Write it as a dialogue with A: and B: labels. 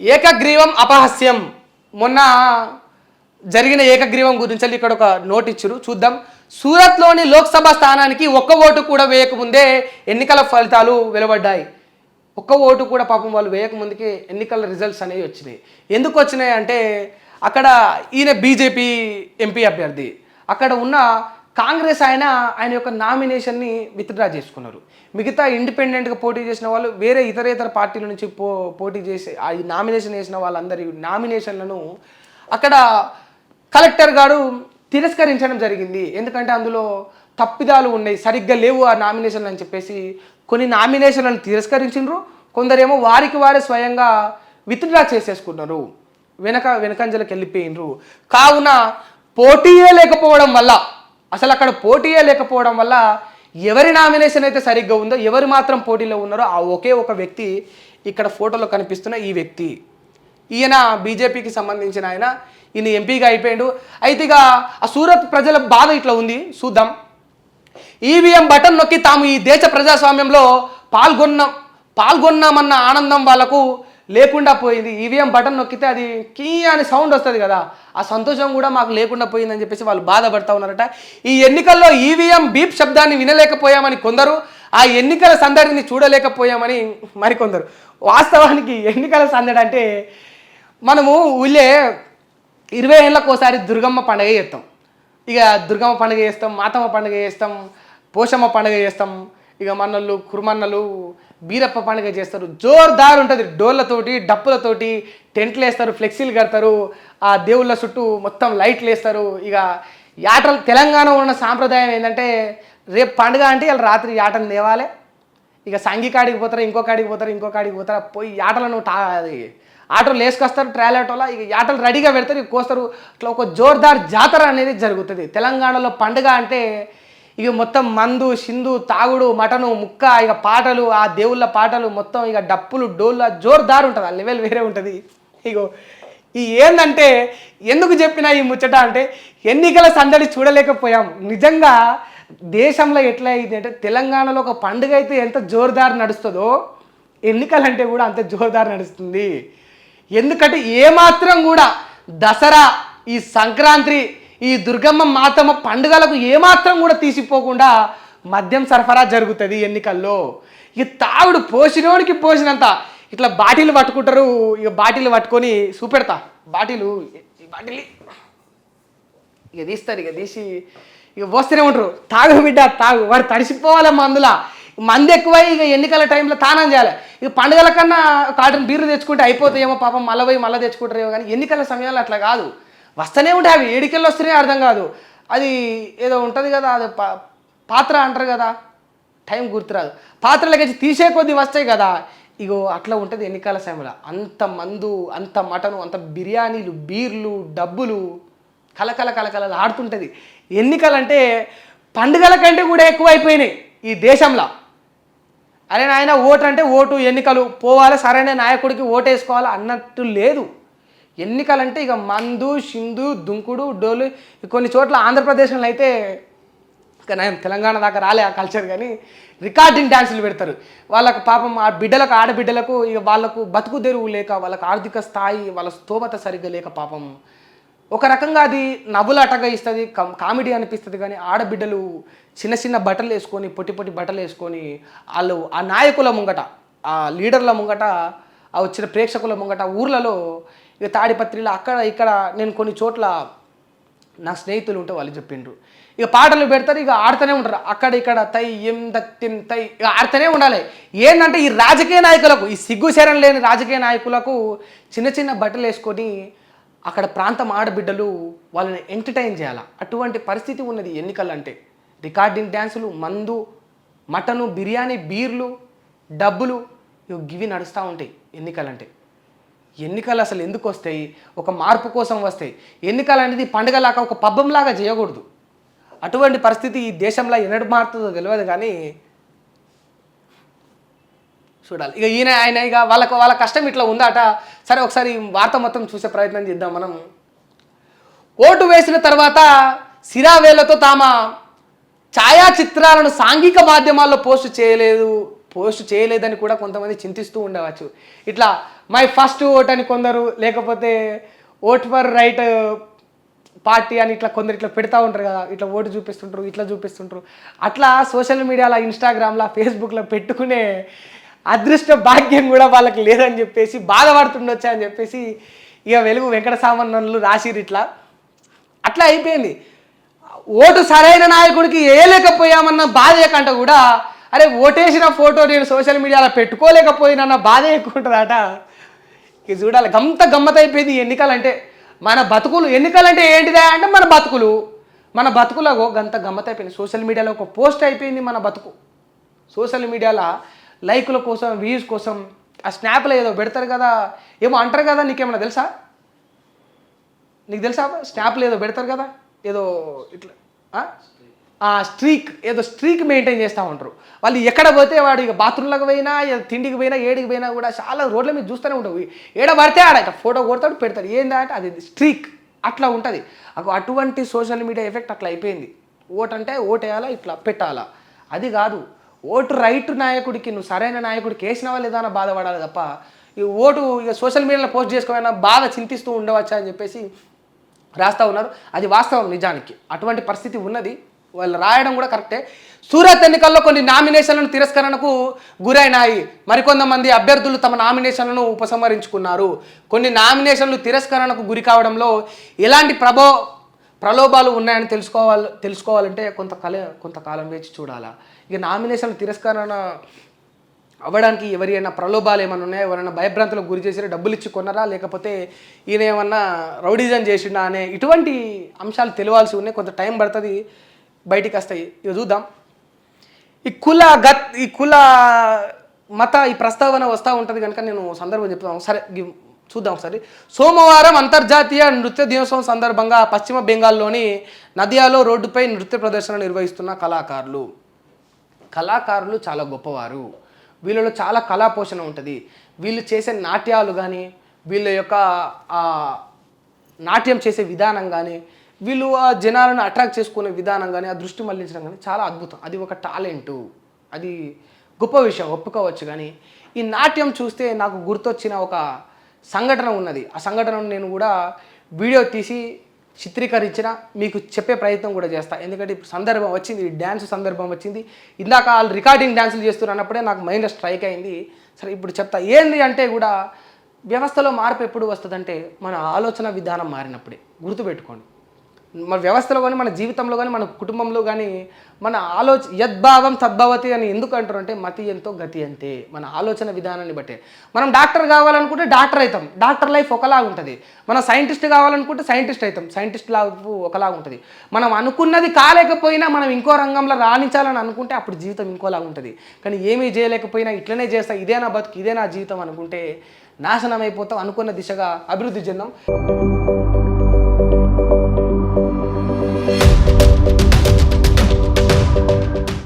A: ఏకగ్రీవం అపహాస్యం. మొన్న జరిగిన ఏకగ్రీవం గురించి ఇక్కడ ఒక నోట్ ఇచ్చారు. చూద్దాం. సూరత్లోని లోక్సభ స్థానానికి ఒక్క ఓటు కూడా వేయకముందే ఎన్నికల ఫలితాలు వెలువడ్డాయి. ఒక్క ఓటు కూడా పాపం వాళ్ళు వేయకముందుకే ఎన్నికల రిజల్ట్స్ అనేవి వచ్చినాయి. ఎందుకు వచ్చినాయి అంటే అక్కడ ఈయన బీజేపీ ఎంపీ అభ్యర్థి. అక్కడ ఉన్న కాంగ్రెస్ ఆయన ఆయన యొక్క నామినేషన్ని విత్డ్రా చేసుకున్నారు. మిగతా ఇండిపెండెంట్గా పోటీ చేసిన వాళ్ళు వేరే ఇతర ఇతర పార్టీల నుంచి పో పోటీ చేసి ఆ ఈ నామినేషన్ వేసిన వాళ్ళందరి నామినేషన్లను అక్కడ కలెక్టర్ గారు తిరస్కరించడం జరిగింది. ఎందుకంటే అందులో తప్పిదాలు ఉన్నాయి. సరిగ్గా లేవు ఆ నామినేషన్లు అని చెప్పేసి కొన్ని నామినేషన్లను తిరస్కరించిండ్రు. కొందరేమో వారికి వారే స్వయంగా విత్డ్రా చేసేసుకున్నారు. వెనక వెనకంజలకు వెళ్ళిపోయినరు కావున పోటీయే లేకపోవడం వల్ల అసలు అక్కడ పోటీయే లేకపోవడం వల్ల ఎవరి నామినేషన్ అయితే సరిగ్గా ఉందో ఎవరు మాత్రం పోటీలో ఉన్నారో ఆ ఒకే ఒక వ్యక్తి ఇక్కడ ఫోటోలో కనిపిస్తున్న ఈ వ్యక్తి. ఈయన బీజేపీకి సంబంధించిన ఆయన. ఈయన ఎంపీగా అయిపోయాడు. అయితే ఇక ఆ సూరత్ ప్రజల బాధ ఇట్లా ఉంది. చూద్దాం. ఈవీఎం బటన్ నొక్కి తాము ఈ దేశ ప్రజాస్వామ్యంలో పాల్గొన్నాం పాల్గొన్నామన్న ఆనందం వాళ్ళకు లేకుండా పోయింది. ఈవీఎం బటన్ నొక్కితే అది కీ అని సౌండ్ వస్తుంది కదా. ఆ సంతోషం కూడా మాకు లేకుండా పోయిందని చెప్పేసి వాళ్ళు బాధపడతా ఉన్నారట. ఈ ఎన్నికల్లో ఈవీఎం బీప్ శబ్దాన్ని వినలేకపోయామని కొందరు ఆ ఎన్నికల సందడిని చూడలేకపోయామని మరికొందరు. వాస్తవానికి ఎన్నికల సందడి అంటే మనము ఊళ్ళే ఇరవై ఏళ్ళకోసారి దుర్గమ్మ పండుగ చేస్తాం. ఇక దుర్గమ్మ పండుగ చేస్తాం మాతమ్మ పండుగ చేస్తాం పోషమ్మ పండుగ చేస్తాం. ఇక మన్నళ్ళు కురుమన్నలు బీరప్ప పండుగ చేస్తారు. జోర్దార్ ఉంటుంది. డోర్లతోటి డప్పులతోటి టెంట్లు వేస్తారు ఫ్లెక్సీలు కడతారు. ఆ దేవుళ్ళ చుట్టూ మొత్తం లైట్లు వేస్తారు ఇక యాటలు తెలంగాణ ఉన్న సాంప్రదాయం ఏంటంటే రేపు పండుగ అంటే ఇలా రాత్రి యాటను తేవాలి ఇక సంఘి కాడికి పోతారు ఇంకో కాడికి పోతారు ఇంకో కాడికి పోతారు పోయి ఆటలను టా అది ఆటోలు వేసుకొస్తారు ట్రయల్ ఆటోలో ఇక ఆటలు రెడీగా పెడతారు ఇక కోస్తారు. ఇట్లా ఒక జోర్దార్ జాతర అనేది జరుగుతుంది. తెలంగాణలో పండుగ అంటే ఇక మొత్తం మందు సింధు తాగుడు మటను ముక్క ఇక పాటలు ఆ దేవుళ్ళ పాటలు మొత్తం ఇక డప్పులు డోళ్ళ జోర్దారు ఉంటుంది. ఆ లెవెల్ వేరే ఉంటుంది. ఇగో ఈ ఏందంటే ఎందుకు చెప్పినా ఈ ముచ్చట అంటే ఎన్నికల సందడి చూడలేకపోయాం. నిజంగా దేశంలో ఎట్లా అయింది అంటే తెలంగాణలో ఒక పండుగ అయితే ఎంత జోరుదారు నడుస్తుందో ఎన్నికలంటే కూడా అంత జోరుదారు నడుస్తుంది. ఎందుకంటే ఏమాత్రం కూడా దసరా ఈ సంక్రాంతి ఈ దుర్గమ్మ మాతమ్మ పండుగలకు ఏమాత్రం కూడా తీసిపోకుండా మద్యం సరఫరా జరుగుతుంది ఎన్నికల్లో. ఇక తాగుడు పోసినోడికి పోసినంత ఇట్లా బాటిల్ పట్టుకుంటారు ఇక బాటిల్ పట్టుకొని చూపెడతా. బాటిలు ఈ బాటిల్ ఇక తీస్తారు ఇక తీసి ఇక పోస్తూనే ఉంటారు. తాగు బిడ్డ తాగు. వాడు తడిసిపోవాలి మందులా? మంది ఎక్కువై ఇక ఎన్నికల టైంలో తానం చేయాలి. ఇక పండుగల కన్నా కాటన్ బీర్లు తెచ్చుకుంటే అయిపోతాయేమో పాపం మళ్ళీ పోయి మళ్ళీ తెచ్చుకుంటారేమో కానీ ఎన్నికల సమయంలో అట్లా కాదు. వస్తూనే ఉంటాయి. అవి ఏడికెళ్ళి వస్తేనే అర్థం కాదు. అది ఏదో ఉంటుంది కదా అది పాత్ర అంటారు కదా. టైం గుర్తురాదు. పాత్రలకి తీసే కొద్ది వస్తాయి కదా. ఇగో అట్లా ఉంటుంది ఎన్నికల సమయంలో. అంత మందు అంత మటను అంత బిర్యానీలు బీర్లు డబ్బులు కలకల కలకల ఆడుతుంటుంది. ఎన్నికలంటే పండుగల కంటే కూడా ఎక్కువైపోయినాయి ఈ దేశంలో. అరే నాయన ఓటు అంటే ఓటు ఎన్నికలు పోవాలి సరైన నాయకుడికి ఓటేసుకోవాలి అన్నట్టు లేదు. ఎన్నికలంటే ఇక మందు సింధు దుంకుడు డోలు కొన్ని చోట్ల ఆంధ్రప్రదేశ్లో అయితే నేను తెలంగాణ దాకా రాలే ఆ కల్చర్ కానీ రికార్డింగ్ డ్యాన్సులు పెడతారు. వాళ్ళకు పాపం ఆ బిడ్డలకు ఆడబిడ్డలకు ఇక వాళ్ళకు బతుకు తెరువు లేక వాళ్ళకు ఆర్థిక స్థాయి వాళ్ళ స్తోమత సరిగ్గా లేక పాపం. ఒక రకంగా అది నవ్వులాటగా ఇస్తుంది కామెడీ అనిపిస్తుంది కానీ ఆడబిడ్డలు చిన్న చిన్న బట్టలు వేసుకొని పొట్టి పొట్టి బట్టలు వేసుకొని వాళ్ళు ఆ నాయకుల ముంగట ఆ లీడర్ల ముంగట ఆ వచ్చిన ప్రేక్షకుల ముంగట ఊర్లలో ఇక తాడిపత్రిలో అక్కడ ఇక్కడ నేను కొన్ని చోట్ల నా స్నేహితులు ఉంటే వాళ్ళు చెప్పిండ్రు. ఇక పాటలు పెడతారు ఇక ఆడుతూనే ఉంటారు. అక్కడ ఇక్కడ తై ఎం దత్తిన్ తై ఇక ఆడుతూనే ఉండాలి. ఏంటంటే ఈ రాజకీయ నాయకులకు ఈ సిగ్గుశరం లేని రాజకీయ నాయకులకు చిన్న చిన్న బట్టలు వేసుకొని అక్కడ ప్రాంతం ఆడబిడ్డలు వాళ్ళని ఎంటర్టైన్ చేయాలి? అటువంటి పరిస్థితి ఉన్నది ఎన్నికలంటే. రికార్డింగ్ డ్యాన్సులు మందు మటను బిర్యానీ బీర్లు డబ్బులు ఇవి గివి నడుస్తూ ఉంటాయి ఎన్నికలంటే. ఎన్నికలు అసలు ఎందుకు వస్తాయి? ఒక మార్పు కోసం వస్తాయి. ఎన్నికలు అనేది పండుగలాగా ఒక పబ్బంలాగా చేయకూడదు. అటువంటి పరిస్థితి ఈ దేశంలో ఎన్నడు మారుతుందో తెలియదు కానీ చూడాలి. ఇక ఈయన ఆయన ఇక వాళ్ళకు వాళ్ళ కష్టం ఇట్లా ఉందాట. సరే ఒకసారి వార్త మొత్తం చూసే ప్రయత్నం చేద్దాం మనం. ఓటు వేసిన తర్వాత సిరావేలతో తామ ఛాయాచిత్రాలను సాంఘిక మాధ్యమాల్లో పోస్ట్ చేయలేదు. పోస్ట్ చేయలేదని కూడా కొంతమంది చింతిస్తూ ఉండవచ్చు. ఇట్లా మై ఫస్ట్ ఓట్ అని కొందరు లేకపోతే ఓట్ ఫర్ రైట్ పార్టీ అని ఇట్లా కొందరు ఇట్లా పెడతా ఉంటారు కదా ఇట్లా ఓటు చూపిస్తుంటారు ఇట్లా చూపిస్తుంటారు. అట్లా సోషల్ మీడియాలో ఇన్స్టాగ్రామ్లో ఫేస్బుక్లో పెట్టుకునే అదృష్ట భాగ్యం కూడా వాళ్ళకి లేదని చెప్పేసి బాధపడుతుండొచ్చా అని చెప్పేసి ఇక వెలుగు వెంకట సామాన్యులు రాసిరు ఇట్లా. అట్లా అయిపోయింది. ఓటు సరైన నాయకుడికి వేయలేకపోయామన్న బాధ కంట కూడా అరే ఓటేసిన ఫోటో నేను సోషల్ మీడియాలో పెట్టుకోలేకపోయినన్న బాధ ఎక్కువ ఉంటుందట ఇక చూడాలి గంత గమ్మత్ అయిపోయింది ఎన్నికలంటే. మన బతుకులు ఎన్నికలంటే ఏంటిదా అంటే మన బతుకులు. మన బతుకులో గంత గమ్మత్ అయిపోయింది. సోషల్ మీడియాలో ఒక పోస్ట్ అయిపోయింది మన బతుకు. సోషల్ మీడియాలో లైకుల కోసం వ్యూస్ కోసం ఆ స్నాప్లో ఏదో పెడతారు కదా. ఏమో అంటారు కదా నీకేమన్నా తెలుసా? నీకు తెలుసా? స్నాప్లు ఏదో పెడతారు కదా? ఏదో ఇట్లా ఆ? స్ట్రీక్ ఏదో స్ట్రీక్ మెయింటైన్ చేస్తూ ఉంటారు. వాళ్ళు ఎక్కడ పోతే వాడు ఇక బాత్రూంలోకి పోయినా తిండికి పోయినా ఏడికి పోయినా కూడా చాలా రోడ్ల మీద చూస్తూనే ఉంటావు ఏడ పడితే ఆడ ఇట్లా ఫోటో కొడతాడు పెడతాడు. ఏంటంటే అది స్ట్రీక్. అట్లా ఉంటుంది. అటువంటి సోషల్ మీడియా ఎఫెక్ట్ అట్లా అయిపోయింది. ఓటంటే అంటే ఓటు వేయాలా ఇట్లా పెట్టాలా? అది కాదు. ఓటు రైట్ నాయకుడికి నువ్వు సరైన నాయకుడికి వేసినవా లేదా అని బాధపడాలి తప్ప ఈ ఓటు ఇక సోషల్ మీడియాలో పోస్ట్ చేసుకోవాలన్నా బాగా చింతిస్తూ ఉండవచ్చా అని చెప్పేసి రాస్తా ఉన్నారు. అది వాస్తవం నిజానికి. అటువంటి పరిస్థితి ఉన్నది. వాళ్ళు రాయడం కూడా కరెక్టే. సూరత్ ఎన్నికల్లో కొన్ని నామినేషన్లను తిరస్కరణకు గురైనాయి. మరికొంతమంది అభ్యర్థులు తమ నామినేషన్లను ఉపసంహరించుకున్నారు. కొన్ని నామినేషన్లు తిరస్కరణకు గురి కావడంలో ఎలాంటి ప్రభో ప్రలోభాలు ఉన్నాయని తెలుసుకోవాలి తెలుసుకోవాలంటే కొంత కల కొంతకాలం వేచి చూడాలా. ఇక నామినేషన్లు తిరస్కరణ అవ్వడానికి ఎవరైనా ప్రలోభాలు ఏమైనా ఉన్నాయా? ఎవరైనా భయభ్రాంతులకు గురి చేసినా డబ్బులు ఇచ్చి కొన్నారా? లేకపోతే ఈయన ఏమన్నా రౌడిజం చేసిండా అనే ఇటువంటి అంశాలు తెలియాల్సి ఉన్నాయి. కొంత టైం పడుతుంది. బయటికి వస్తాయి. ఇక చూద్దాం. ఈ కుల గత్ ఈ కుల మత ఈ ప్రస్తావన వస్తూ ఉంటుంది కనుక నేను సందర్భం చెప్తాను సరే చూద్దాం ఒకసారి. సోమవారం అంతర్జాతీయ నృత్య దినోత్సవం సందర్భంగా పశ్చిమ బెంగాల్లోని నదియాలో రోడ్డుపై నృత్య ప్రదర్శన నిర్వహిస్తున్న కళాకారులు. కళాకారులు చాలా గొప్పవారు. వీళ్ళలో చాలా కళా పోషణ ఉంటుంది. వీళ్ళు చేసే నాట్యాలు కానీ వీళ్ళ యొక్క నాట్యం చేసే విధానం కానీ వీళ్ళు ఆ జనాలను అట్రాక్ట్ చేసుకునే విధానం కానీ ఆ దృష్టి మళ్ళించడం కానీ చాలా అద్భుతం. అది ఒక టాలెంటు. అది గొప్ప విషయం ఒప్పుకోవచ్చు కానీ ఈ నాట్యం చూస్తే నాకు గుర్తొచ్చిన ఒక సంఘటన ఉన్నది. ఆ సంఘటనను నేను కూడా వీడియో తీసి చిత్రీకరించిన మీకు చెప్పే ప్రయత్నం కూడా చేస్తా. ఎందుకంటే ఇప్పుడు సందర్భం వచ్చింది డ్యాన్స్ సందర్భం వచ్చింది. ఇందాక వాళ్ళు రికార్డింగ్ డ్యాన్సులు చేస్తున్నప్పుడే నాకు మైండ్ స్ట్రైక్ అయింది. సరే ఇప్పుడు చెప్తా. ఏంది అంటే కూడా వ్యవస్థలో మార్పు ఎప్పుడు వస్తుందంటే మన ఆలోచన విధానం మారినప్పుడే. గుర్తుపెట్టుకోండి. మన వ్యవస్థలో కానీ మన జీవితంలో కానీ మన కుటుంబంలో కానీ మన ఆలోచ యద్భావం తద్భవతి అని ఎందుకు అంటారు అంటే మతి ఎంతో గతి అంతే మన ఆలోచన విధానాన్ని బట్టే. మనం డాక్టర్ కావాలనుకుంటే డాక్టర్ అవుతాం. డాక్టర్ లైఫ్ ఒకలా ఉంటుంది. మనం సైంటిస్ట్ కావాలనుకుంటే సైంటిస్ట్ అవుతాం. సైంటిస్ట్ లైఫ్ ఒకలాగా ఉంటుంది. మనం అనుకున్నది కాలేకపోయినా మనం ఇంకో రంగంలో రాణించాలని అనుకుంటే అప్పుడు జీవితం ఇంకోలా ఉంటుంది. కానీ ఏమీ చేయలేకపోయినా ఇట్లనే చేస్తా ఇదే నా బతుకు ఇదే నా జీవితం అనుకుంటే నాశనం అయిపోతాం అనుకున్న దిశగా అభివృద్ధి చెందాం.